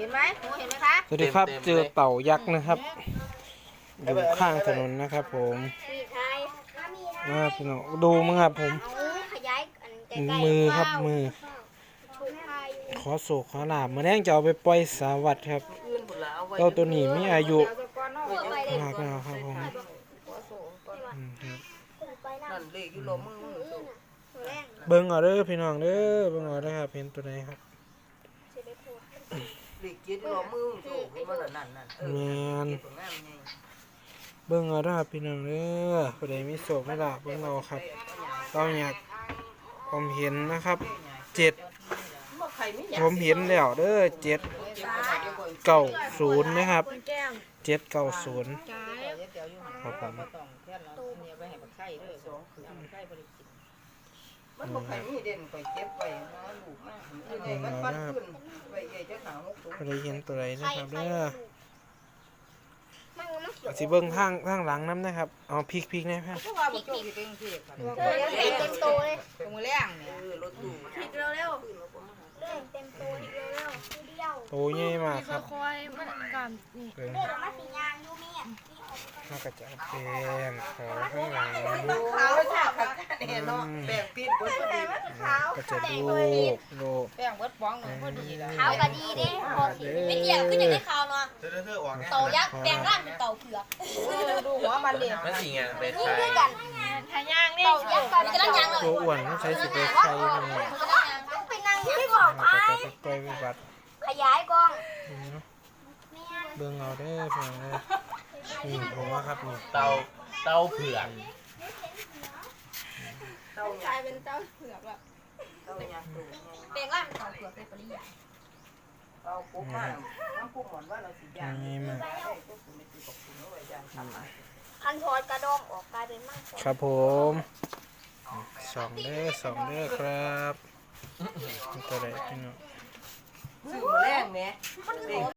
เห็นไหมหนูเห็นไหมคะสวัสดีครับ เต็มๆเจอเลยเต่ายักษ์นะครับ อยู่ข้างถนนนะครับ ผมมีไทยมาพี่น้องดูมั้งครับผม เอาขยายอันใกล้ๆมือครับมือถูกไทยขอโศกขอลาบมาแรงจะเอาไปปล่อยสาวัดครับอื่นพุ่นละเอาไว้เต่าตัวนี้มีอายุเดี๋ยวจะก้อนเนาะเปิดไปเลยมากแล้วครับผมหัวโสงก้อนอืมครับเปิดไปนะนั่นเลขอยู่ลมมือมือสูงตัวแรกเบิ่งเอาเด้อพี่น้องเด้อเบิ่งเอาเด้อครับเห็นตัวไหนครับจะได้พูด เลขเจ็ดอยู่ลมมือสูงขึ้นมาแล้วนั่นนั่นเอแมอนเก็บของงามไงเบิ่งเอาเด้อครับพี่น้องเด้อผู้ใดมีโศกไม่ลาบเบิ่งเอาครับเต่ายักษ์ผมเห็นนะครับเจ็ดบ่ใครมีหยังผมเห็นแล้วเด้อเจ็ดเก็บของเก็บของเก้าศูนย์นะครับแก้มเจ็ดเก้าศูนย์จ้าเดี๋ยวอยู่ครับผมบ่ต้องแค่เราเนี่ยไปให้บักไข่เด้อสองคือบักไข่บ่ได้กินมันบ่ใครมีเด่นไปเก็บไว้นะลูกมาคือใหญ่มันฟันขึ้นไว้ใหญ่จะ หาหกถุงผู้ใดเห็นตัวใดนะไข่ครับไข่เด้อมันมันเขียวสิเบิ่งทางทางหลังน้ำนะครับ เอาพริกพริกนะครัเพบราะว่าบ่โชคสิเป็นที่ค่ะเต็มเต็มโตเลยตรงแรงเนี่ยเออรถตู้ผิดเร็วเร็วเต็มเต็มโตเร็วเร็วๆเดียวโตใหญ่มากครับคอยมันกันนี่เออเดี๋ยวมาสียางยูมี่อะน่าก็จะเป็นขอข้างหลังขาวชาคักเนี่ยเนาะแบ่งปิดบ่พอดี ก็จะดูดูแป้งเบิดฟองหนึ่งพอดีแล้วขาวก็ดีเด้พอสีไม่เกี่ยวขึ้นอย่างได้ขาวเนาะเธอเธอออกไงเต่ายักษ์แปลงร่างเป็นเต่าเผือกดูหัวมันดิมันสิไงไปยิ่งขายด้วยกันทายางนี่เต่ายักษ์ตอนนี้กำลังยางเลยตัวอ้วนต้องใช้สิบเอ็ดไข่มันเนี่ยต้องไปนั่งที่บอกน่าไปก็จะไปปล่อยไปบัดขยายกล้องอืมเบิ่งเอาเด้อเพื่อนเด้อนี่ผมว่าครับนี่เตาเตาเผือกเต้าหกยัลากยเป็นเจ้าเผือกแบบเต้าหยักตู้แปลงร่างเป็นเต่าเผือกเป็นปริยายเต้าปุ๊บมาน้ำปุ๊บหมอนว่าเราสิย่างนี่มากได้ปุ๊บคุณไม่ซื้อกับคุณเอาไว้ย่างทำมาคันทอดกระดองออกกลายเป็นมั่งครับผมสองเด้อสองเด้อครับตัวใดพี่น้องซื้อมาแรงแหม่